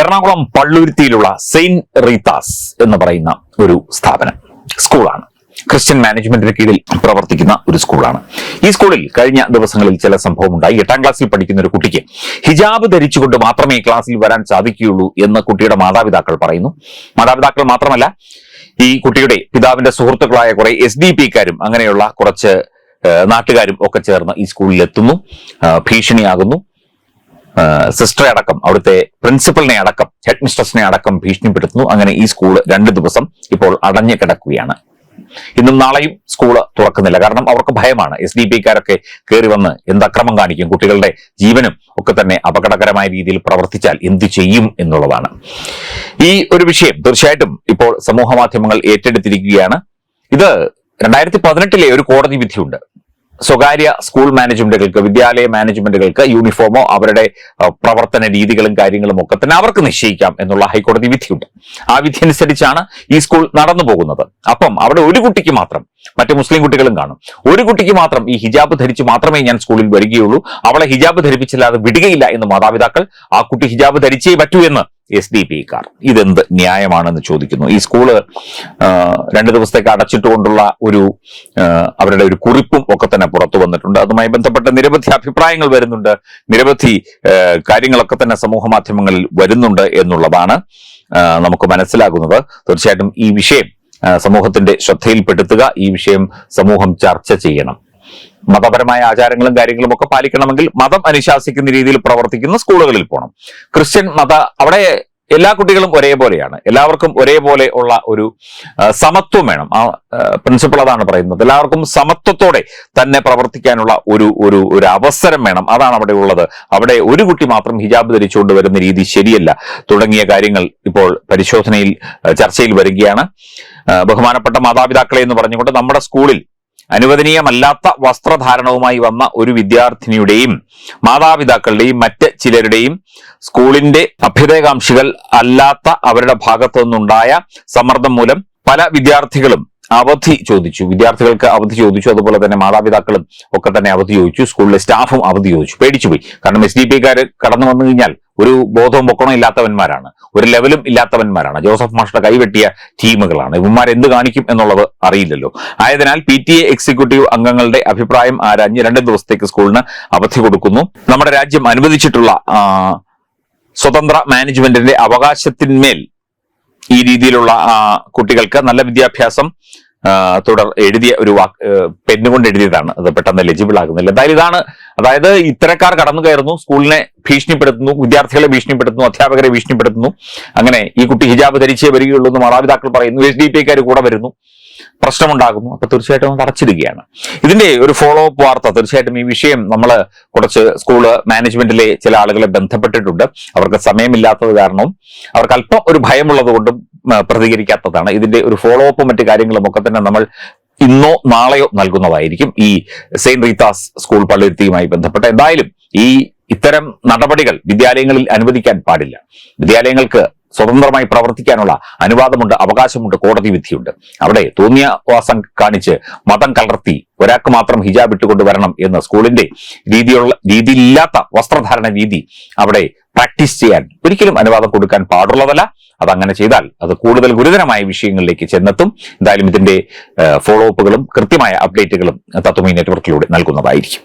Ernakulam പള്ളുരുത്തിയിലുള്ള Saint Rita's എന്ന് പറയുന്ന ഒരു സ്ഥാപനം സ്കൂളാണ്. ക്രിസ്ത്യൻ മാനേജ്മെന്റിന് കീഴിൽ പ്രവർത്തിക്കുന്ന ഒരു സ്കൂളാണ്. ഈ സ്കൂളിൽ കഴിഞ്ഞ ദിവസങ്ങളിൽ ചില സംഭവം ഉണ്ടായി എട്ടാം ക്ലാസ്സിൽ പഠിക്കുന്ന ഒരു കുട്ടിക്ക് ഹിജാബ് ധരിച്ചുകൊണ്ട് മാത്രമേ ക്ലാസ്സിൽ വരാൻ സാധിക്കുകയുള്ളൂ എന്ന് കുട്ടിയുടെ മാതാപിതാക്കൾ പറയുന്നു. മാതാപിതാക്കൾ മാത്രമല്ല ഈ കുട്ടിയുടെ പിതാവിന്റെ സുഹൃത്തുക്കളായ കുറെ എസ് ഡി അങ്ങനെയുള്ള കുറച്ച് നാട്ടുകാരും ഒക്കെ ചേർന്ന് ഈ സ്കൂളിൽ എത്തുന്നു ഭീഷണിയാകുന്നു. സിസ്റ്ററെ അടക്കം അവിടുത്തെ പ്രിൻസിപ്പലിനെ അടക്കം ഹെഡ് മിസ്ട്രസിനെ അടക്കം ഭീഷണിപ്പെടുത്തുന്നു. അങ്ങനെ ഈ സ്കൂൾ രണ്ട് ദിവസം ഇപ്പോൾ അടഞ്ഞു കിടക്കുകയാണ്. ഇന്നും നാളെയും സ്കൂൾ തുറക്കുന്നില്ല. കാരണം അവർക്ക് ഭയമാണ്. എസ് ഡി പിക്കാരൊക്കെ കയറി വന്ന് എന്ത് അക്രമം കാണിക്കും? കുട്ടികളുടെ ജീവനും ഒക്കെ തന്നെ അപകടകരമായ രീതിയിൽ പ്രവർത്തിച്ചാൽ എന്ത് ചെയ്യും എന്നുള്ളതാണ്. ഈ ഒരു വിഷയം തീർച്ചയായിട്ടും ഇപ്പോൾ സമൂഹ മാധ്യമങ്ങൾ ഏറ്റെടുത്തിരിക്കുകയാണ്. ഇത് രണ്ടായിരത്തി പതിനെട്ടിലെ ഒരു കോടതി വിധിയുണ്ട്. സ്വകാര്യ സ്കൂൾ മാനേജ്മെന്റുകൾക്ക് വിദ്യാലയ മാനേജ്മെന്റുകൾക്ക് യൂണിഫോമോ അവരുടെ പ്രവർത്തന രീതികളും കാര്യങ്ങളും ഒക്കെ തന്നെ അവർക്ക് നിശ്ചയിക്കാം എന്നുള്ള ഹൈക്കോടതി വിധിയുണ്ട്. ആ വിധി അനുസരിച്ചാണ് ഈ സ്കൂൾ നടന്നു പോകുന്നത്. അപ്പം അവിടെ ഒരു കുട്ടിക്ക് മാത്രം മറ്റ് മുസ്ലിം കുട്ടികളും കാണും. ഒരു കുട്ടിക്ക് മാത്രം ഈ ഹിജാബ് ധരിച്ച് മാത്രമേ ഞാൻ സ്കൂളിൽ വരികയുള്ളൂ. അവളെ ഹിജാബ് ധരിപ്പിച്ചില്ലാതെ വിടുകയില്ല എന്ന് മാതാപിതാക്കൾ ആ കുട്ടി ഹിജാബ് ധരിച്ചേ പറ്റൂ എന്ന് എസ് ഡി പി കാർ ഇതെന്ത് ന്യായമാണെന്ന് ചോദിക്കുന്നു. ഈ സ്കൂൾ രണ്ടു ദിവസത്തേക്ക് അടച്ചിട്ടുകൊണ്ടുള്ള ഒരു അവരുടെ ഒരു കുറിപ്പും ഒക്കെ തന്നെ പുറത്തു വന്നിട്ടുണ്ട്. അതുമായി ബന്ധപ്പെട്ട നിരവധി അഭിപ്രായങ്ങൾ വരുന്നുണ്ട്. നിരവധി കാര്യങ്ങളൊക്കെ തന്നെ സമൂഹ മാധ്യമങ്ങളിൽ വരുന്നുണ്ട് എന്നുള്ളതാണ് നമുക്ക് മനസ്സിലാകുന്നത്. തീർച്ചയായിട്ടും ഈ വിഷയം സമൂഹത്തിന്റെ ശ്രദ്ധയിൽപ്പെടുത്തുക ഈ വിഷയം സമൂഹം ചർച്ച ചെയ്യണം. മതപരമായ ആചാരങ്ങളും കാര്യങ്ങളും ഒക്കെ പാലിക്കണമെങ്കിൽ മതം അനുശാസിക്കുന്ന രീതിയിൽ പ്രവർത്തിക്കുന്ന സ്കൂളുകളിൽ പോകണം ക്രിസ്ത്യൻ മത അവിടെ എല്ലാ കുട്ടികളും ഒരേപോലെയാണ്. എല്ലാവർക്കും ഒരേപോലെ ഉള്ള ഒരു സമത്വം വേണം. ആ പ്രിൻസിപ്പൾ അതാണ് പറയുന്നത്. എല്ലാവർക്കും സമത്വത്തോടെ തന്നെ പ്രവർത്തിക്കാനുള്ള ഒരു ഒരു ഒരു അവസരം വേണം. അതാണ് അവിടെ ഉള്ളത്. അവിടെ ഒരു കുട്ടി മാത്രം ഹിജാബ് ധരിച്ചുകൊണ്ട് വരുന്ന രീതി ശരിയല്ല. തുടങ്ങിയ കാര്യങ്ങൾ ഇപ്പോൾ പരിശോധനയിൽ ചർച്ചയിൽ വരികയാണ്. ബഹുമാനപ്പെട്ട മാതാപിതാക്കളെ എന്ന് പറഞ്ഞുകൊണ്ട് നമ്മുടെ സ്കൂളിൽ അനുവദനീയമല്ലാത്ത വസ്ത്രധാരണവുമായി വന്ന ഒരു വിദ്യാർത്ഥിനിയുടെയും മാതാപിതാക്കളുടെയും മറ്റ് ചിലരുടെയും സ്കൂളിന്റെ അഭ്യുദയകാംക്ഷികൾ അല്ലാത്ത അവരുടെ ഭാഗത്തു നിന്നുണ്ടായ സമ്മർദ്ദം മൂലം പല വിദ്യാർത്ഥികളും അവധി ചോദിച്ചു. വിദ്യാർത്ഥികൾക്ക് അവധി ചോദിച്ചു. അതുപോലെ തന്നെ മാതാപിതാക്കളും ഒക്കെ തന്നെ അവധി ചോദിച്ചു. സ്കൂളിലെ സ്റ്റാഫും അവധി ചോദിച്ചു. പേടിച്ചുപോയി കാരണം എസ് ഡി കടന്നു വന്നു കഴിഞ്ഞാൽ ഒരു ബോധവും പൊക്കണം ഇല്ലാത്തവന്മാരാണ്. ഒരു ലെവലും ഇല്ലാത്തവന്മാരാണ്. ജോസഫ് മാഷ്ട കൈവെട്ടിയ ടീമുകളാണ്. ഇവന്മാർ എന്ത് കാണിക്കും എന്നുള്ളത് അറിയില്ലല്ലോ. ആയതിനാൽ പി ടി എ എക്സിക്യൂട്ടീവ് അംഗങ്ങളുടെ അഭിപ്രായം ആരാഞ്ഞ് രണ്ട് ദിവസത്തേക്ക് സ്കൂളിന് അവധി കൊടുക്കുന്നു. നമ്മുടെ രാജ്യം അനുവദിച്ചിട്ടുള്ള സ്വതന്ത്ര മാനേജ്മെന്റിന്റെ അവകാശത്തിന്മേൽ ഈ രീതിയിലുള്ള കുട്ടികൾക്ക് നല്ല വിദ്യാഭ്യാസം തുടർ എഴുതിയ ഒരു പെന്നുകൊണ്ട് എഴുതിയതാണ്. അത് പെട്ടെന്ന് എലിജിബിൾ ആകുന്നില്ല. എന്തായാലും ഇതാണ് അതായത് ഇത്തരക്കാർ കടന്നു കയറുന്നു സ്കൂളിനെ ഭീഷണിപ്പെടുത്തുന്നു വിദ്യാർത്ഥികളെ ഭീഷണിപ്പെടുത്തുന്നു അധ്യാപകരെ ഭീഷണിപ്പെടുത്തുന്നു. അങ്ങനെ ഈ കുട്ടി ഹിജാബ് ധരിച്ചേ വരികയുള്ളൂ എന്ന് മാതാപിതാക്കൾ പറയുന്നു. എസ് ഡി പി കൂടെ വരുന്നു. പ്രശ്നമുണ്ടാകുന്നു. അപ്പൊ തീർച്ചയായിട്ടും അത് അടച്ചിടുകയാണ് ഇതിന്റെ ഒരു ഫോളോ അപ്പ് വാർത്ത തീർച്ചയായിട്ടും ഈ വിഷയം നമ്മൾ കുറച്ച് സ്കൂൾ മാനേജ്മെന്റിലെ ചില ആളുകളെ ബന്ധപ്പെട്ടിട്ടുണ്ട്. അവർക്ക് സമയമില്ലാത്തത് കാരണവും അവർക്ക് അല്പം ഒരു ഭയമുള്ളത് കൊണ്ടും പ്രതികരിക്കാത്തതാണ്. ഇതിന്റെ ഒരു ഫോളോ അപ്പും മറ്റു കാര്യങ്ങളും ഒക്കെ തന്നെ നമ്മൾ ഇന്നോ നാളെയോ നൽകുന്നതായിരിക്കും ഈ സെയിന്റ് റീതാസ് സ്കൂൾ പള്ളിരുത്തിയുമായി ബന്ധപ്പെട്ട്. എന്തായാലും ഈ ഇത്തരം നടപടികൾ വിദ്യാലയങ്ങളിൽ അനുവദിക്കാൻ പാടില്ല. വിദ്യാലയങ്ങൾക്ക് സ്വതന്ത്രമായി പ്രവർത്തിക്കാനുള്ള അനുവാദമുണ്ട് അവകാശമുണ്ട് കോടതി വിധിയുണ്ട്. അവിടെ തോന്നിയ വാസം കാണിച്ച് മതം കലർത്തി ഒരാൾക്ക് മാത്രം ഹിജാബ് ഇട്ടുകൊണ്ട് വരണം എന്ന് സ്കൂളിന്റെ രീതിയുള്ള രീതിയില്ലാത്ത വസ്ത്രധാരണ രീതി അവിടെ പ്രാക്ടീസ് ചെയ്യാൻ ഒരിക്കലും അനുവാദം കൊടുക്കാൻ പാടുള്ളതല്ല. അത് അങ്ങനെ ചെയ്താൽ അത് കൂടുതൽ ഗുരുതരമായ വിഷയങ്ങളിലേക്ക് ചെന്നെത്തും. എന്തായാലും ഇതിന്റെ ഫോളോ അപ്പുകളും കൃത്യമായ അപ്ഡേറ്റുകളും തത്വമി നെറ്റ്വർക്കിലൂടെ നൽകുന്നതായിരിക്കും.